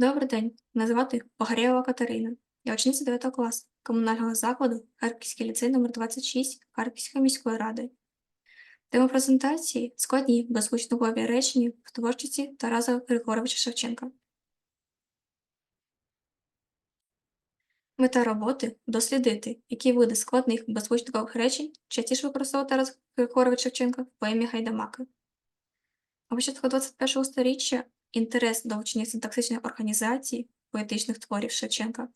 Добрий день, мене звати Погорєва Катерина. Я учениця 9 класу комунального закладу Харківський ліцей номер 26 Харківської міської ради. Тема презентації складні безгучногові речення в творчості Тараса Григоровича Шевченка. Мета роботи дослідити, які види складних безгучникових речень частіше використовував Тарас Григорович Шевченка в поемі Гайдамаки. На початку 21 століття інтерес до вчення синтаксичної організації поетичних творів Шевченка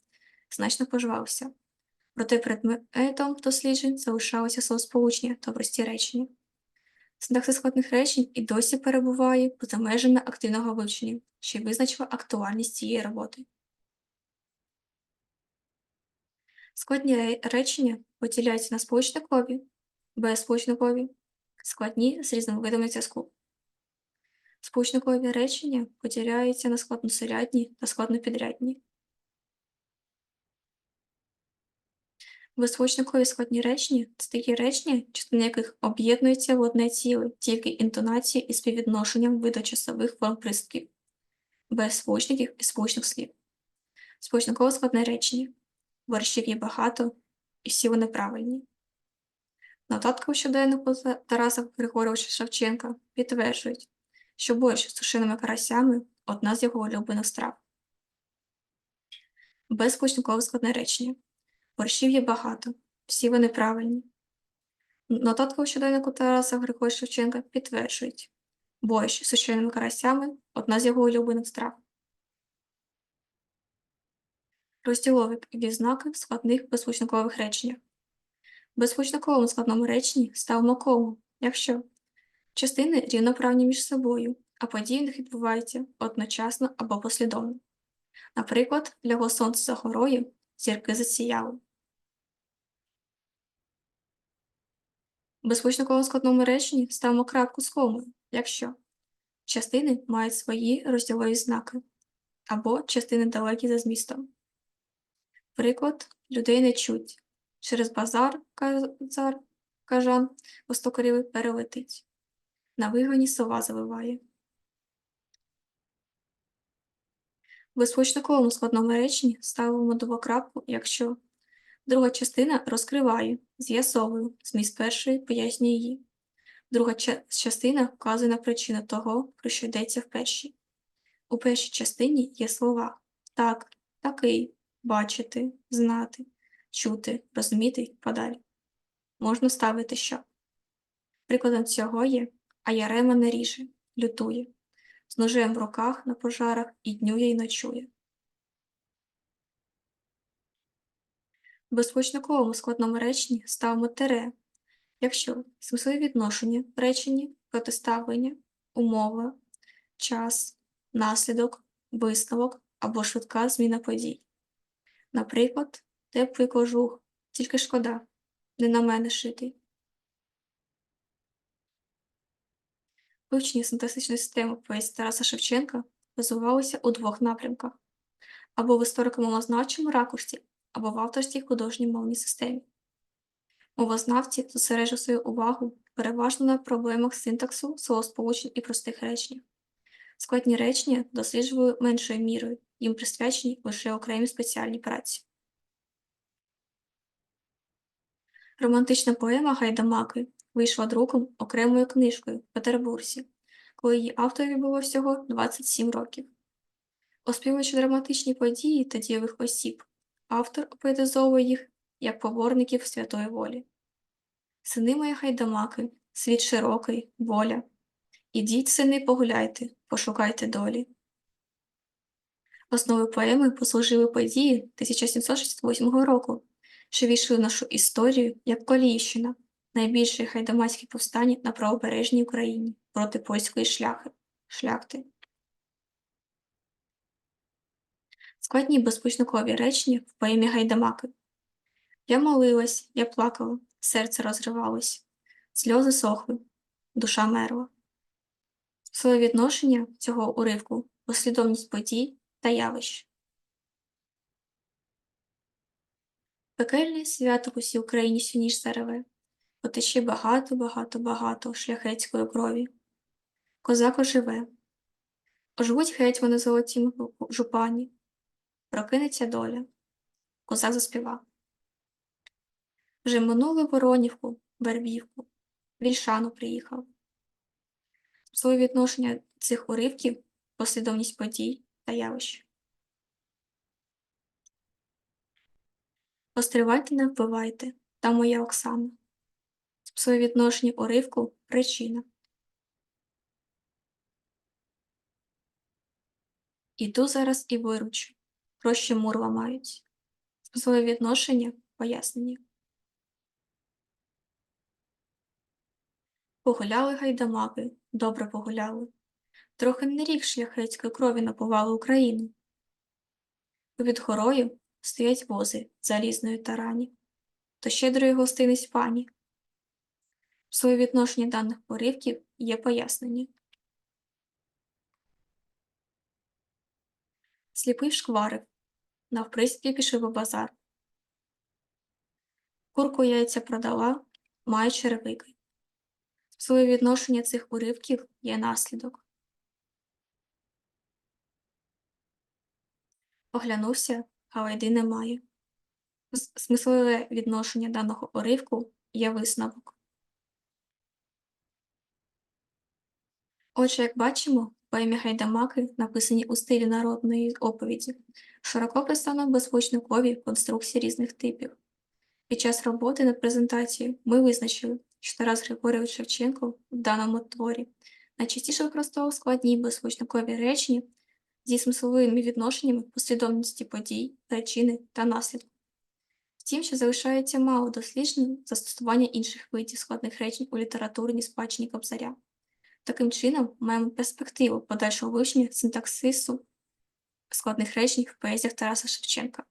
значно пожвався, проте предметом досліджень залишалося словосполучення та прості речення. Синтаксис складних речень і досі перебуває поза межами активного вивчення, що й визначила актуальність цієї роботи. Складні речення поділяються на сполучникові, безсполучникові, складні з різними видами зв'язку. Сполучникові речення поділяються на складносурядні та складнопідрядні. Безсполучникові складні речення це такі речення, частини яких об'єднуються в одне ціле тільки інтонацією і співвідношенням видочасових форм приступів, без сполучників і сполучних слів. Сполучникове складне речення. Борщів є багато, і всі вони правильні. Нотатки у щоденнику Тараса Григоровича Шевченка підтверджують, що борщ з сушеними карасями одна з його улюблених страв. Безпочаткове складне речення. Борщів є багато, всі вони правильні. Нотатки у щоденнику Тараса Григоровича Шевченка підтверджують, борщ з сушеними карасями одна з його улюблених страв. Розділові відзнаки складних беззвучникових реченнях. В беззвучниковому складному реченні ставимо кому, якщо частини рівноправні між собою, а події в них відбуваються одночасно або послідовно. Наприклад, лягло сонце за горою, зірки засіяли. В беззвучниковому складному реченні ставимо крапку з комою, якщо частини мають свої розділові знаки або частини далекі за змістом. Приклад людей не чуть. Через базар казар, кажан востокорівий перелетить. На вигоні сова завиває. В безпочатковому складному реченні ставимо двокрапку, якщо друга частина розкриває, з'ясовую, зміст першої пояснює її. Друга частина вказує на причину того, про що йдеться в першій. У першій частині є слова так, такий, бачити, знати, чути, розуміти і подалі. Можна ставити що. Прикладом цього є а Ярема не ріже, лютує, з ножем в руках на пожарах і днює і ночує. В безпочатковому складному реченні ставимо тире, якщо смислові відношення в реченні, протиставлення, умова, час, наслідок, висновок або швидка зміна подій. Наприклад, теплий кожух, тільки шкода, не на мене шитий. Вивчення синтаксичної системи поезії Тараса Шевченка базувалося у двох напрямках або в історико-мовознавчому ракурсі, або в авторській художній мовній системі. Мовознавці зосереджують свою увагу переважно на проблемах синтаксу, словосполучень і простих речень. Складні речення досліджували меншою мірою, їм присвячені лише окремі спеціальні праці. Романтична поема Гайдамаки вийшла друком окремою книжкою в Петербурзі, коли її авторі було всього 27 років. Оспівуючи драматичні події та дієвих осіб, автор опоетизовує їх як поборників святої волі. Сини мої Гайдамаки, світ широкий, воля. Ідіть, сини, погуляйте, пошукайте долі. Основою поеми послужили події 1768 року, що війшли в нашу історію як Коліївщина, найбільше хайдамацьке повстання на правобережній Україні проти польської шляхи, шляхти. Складні безпочаткові речення в поемі Гайдамаки. Я молилась, я плакала, серце розривалось, сльози сохли, душа мерла. Своє відношення цього уривку послідовність подій та явищ. Пекельне свято в усій Україні сюніш зареве, потече багато, багато, багато шляхетської крові. Козак оживе. Оживуть геть вони золотім жупані, прокинеться доля, козак заспівав. Вже минули Воронівку, Вербівку, Вільшану приїхав. Своє відношення цих уривків, послідовність подій та явищ. Постривайте, не вбивайте, та моя Оксана. Своє уривку причина. Іду зараз і виручу, гроші мур ламають. Своє відношення пояснення. Погуляли гайдамаки, добре погуляли. Трохи не рік шляхетської крові напували Україну. Під горою стоять вози залізної тарані, то щедрої гостинність пані. В своє відношенні даних поривків є пояснення. Сліпий шкварив, навприспі пішов у базар. Курку яйця продала, має черевики. В своє відношення цих уривків є наслідок. Оглянувся, а Вайди немає. Смислове відношення даного уривку є висновок. Отже, як бачимо, поемі Гайдамаки, написані у стилі народної оповіді, широко представлено беззвучникові конструкції різних типів. Під час роботи над презентацією ми визначили, що Тарас Григорійович Шевченко в даному творі найчастіше використовував складні беззвучникові речення зі смисловими відношеннями послідовності подій, причини та наслідку. Втім, що залишається мало досліджень застосування інших видів складних речень у літературній спадщині Кобзаря. Таким чином, маємо перспективу подальшого вивчення синтаксису складних речень в поезіях Тараса Шевченка.